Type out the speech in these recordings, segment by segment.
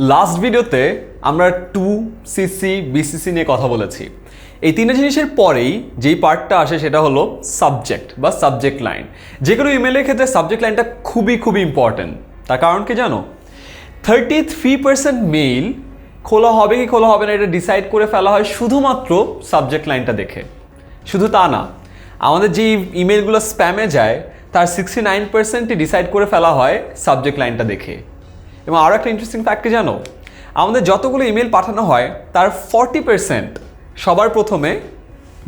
Last ভিডিওতে আমরা two CC BCC নিয়ে কথা বলেছি। এই তিনটা জিনিসের পরেই যেই পার্টটা আসে সেটা হলো সাবজেক্ট বা সাবজেক্ট লাইন যে কোনো ইমেলের ক্ষেত্রে সাবজেক্ট লাইনটা খুবই খুবই ইম্পর্ট্যান্ট তার কারণ কি জানো? থার্টি থ্রি পার্সেন্ট মেইল খোলা হবে কি খোলা হবে না এটা ডিসাইড করে ফেলা হয় শুধুমাত্র সাবজেক্ট লাইনটা দেখে। শুধু তা না, আমাদের যে ইমেলগুলো স্প্যামে যায়, তার সিক্সটি নাইন পার্সেন্টই ডিসাইড করে ফেলা হয় সাবজেক্ট লাইনটা দেখে। এবং আরও একটা ইন্টারেস্টিং ফ্যাক্ট কি জানো? আমাদের যতগুলো ইমেল পাঠানো হয়, তার ফর্টি পার্সেন্ট সবার প্রথমে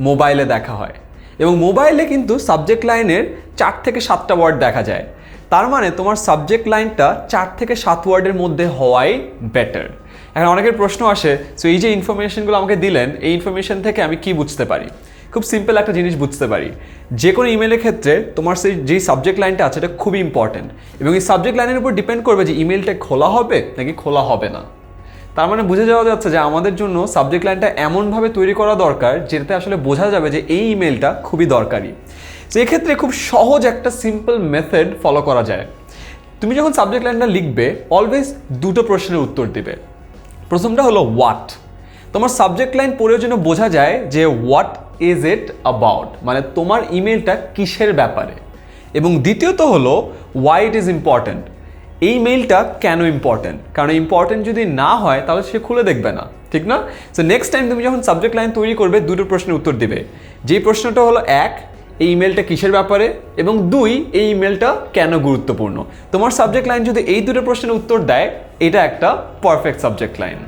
মোবাইলে দেখা হয়। এবং মোবাইলে কিন্তু সাবজেক্ট লাইনের চার থেকে সাতটা ওয়ার্ড দেখা যায়। তার মানে তোমার সাবজেক্ট লাইনটা চার থেকে সাত ওয়ার্ডের মধ্যে হওয়াই বেটার এখন অনেকের প্রশ্ন আসে সো এই যে ইনফরমেশনগুলো আমাকে দিলেন, এই ইনফরমেশন থেকে আমি কি বুঝতে পারি? খুব সিম্পল একটা জিনিস বুঝতে পারি। যে কোনো ইমেলের ক্ষেত্রে তোমার সেই যেই সাবজেক্ট লাইনটা আছে, এটা খুবই ইম্পর্ট্যান্ট এবং এই সাবজেক্ট লাইনের উপর ডিপেন্ড করবে যে ইমেলটা খোলা হবে নাকি খোলা হবে না। তার মানে বুঝে যাওয়া যাচ্ছে যে আমাদের জন্য সাবজেক্ট লাইনটা এমনভাবে তৈরি করা দরকার যেটাতে আসলে বোঝা যাবে যে এই ইমেলটা খুবই দরকারি। তো এক্ষেত্রে খুব সহজ একটা সিম্পল মেথড ফলো করা যায়। তুমি যখন সাবজেক্ট লাইনটা লিখবে অলওয়েজ দুটো প্রশ্নের উত্তর দিবে। প্রথমটা হলো হোয়াট তোমার সাবজেক্ট লাইন পড়েও যেন বোঝা যায় যে হোয়াট ইজ ইট অ্যাবাউট মানে তোমার ইমেলটা কিসের ব্যাপারে? এবং দ্বিতীয়ত হলো ওয়াই ইট ইজ ইম্পর্ট্যান্ট এই মেইলটা কেন ইম্পর্ট্যান্ট কারণ ইম্পর্ট্যান্ট যদি না হয়, তাহলে সে খুলে দেখবে না, ঠিক না? সো নেক্সট টাইম তুমি যখন সাবজেক্ট লাইন তৈরি করবে, দুটো প্রশ্নের উত্তর দিবে। যেই প্রশ্নটা হলো এক, এই ইমেলটা কিসের ব্যাপারে? এবং দুই, এই ইমেলটা কেন গুরুত্বপূর্ণ? তোমার সাবজেক্ট লাইন যদি এই দুটো প্রশ্নের উত্তর দেয়, এটা একটা পারফেক্ট সাবজেক্ট লাইন